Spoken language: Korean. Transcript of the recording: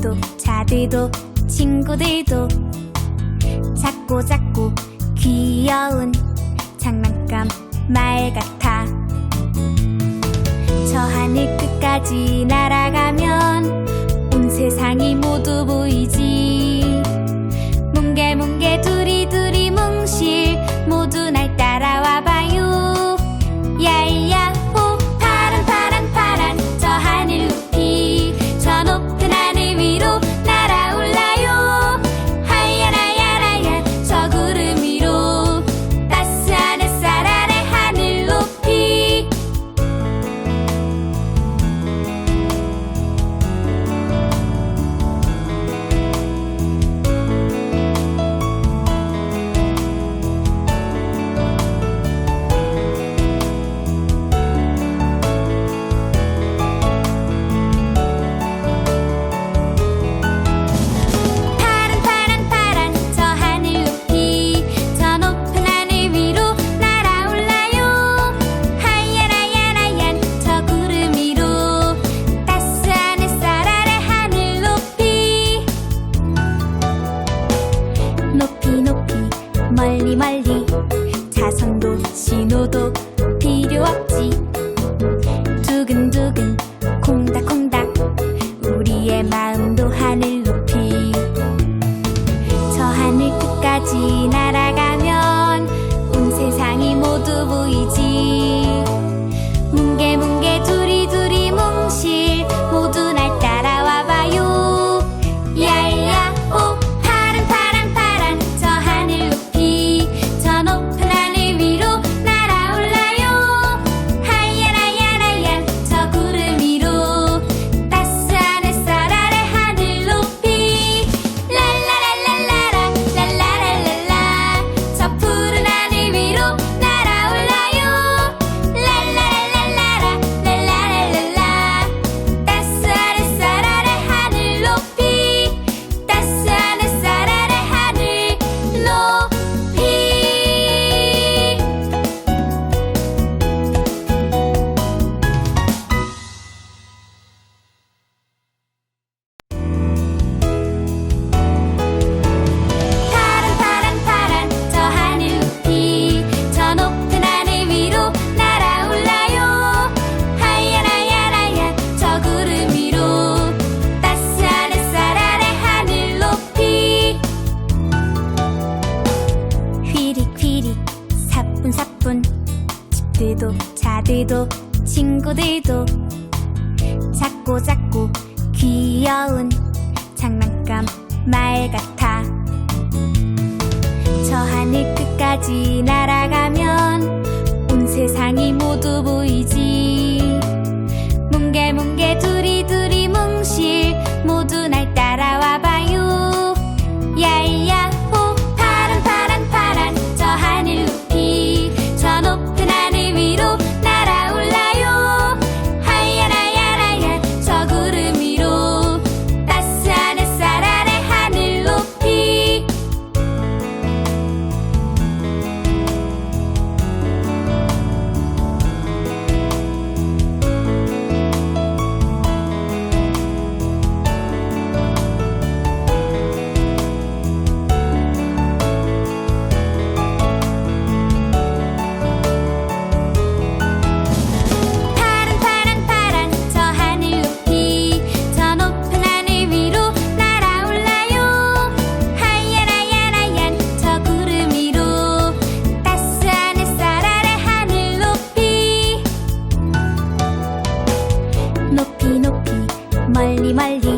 남들도 자들도 친구들도 작고 작고 귀여운 장난감 말 같아. 저 하늘 끝까지 날아가면 온 세상이 모두 보이지. 뭉게뭉게 두리두리 뭉실 모두 날 なら 친구들도 자꾸 자꾸 귀여운 장난감 말 같아. 저 하늘 끝까지 날아가면 말리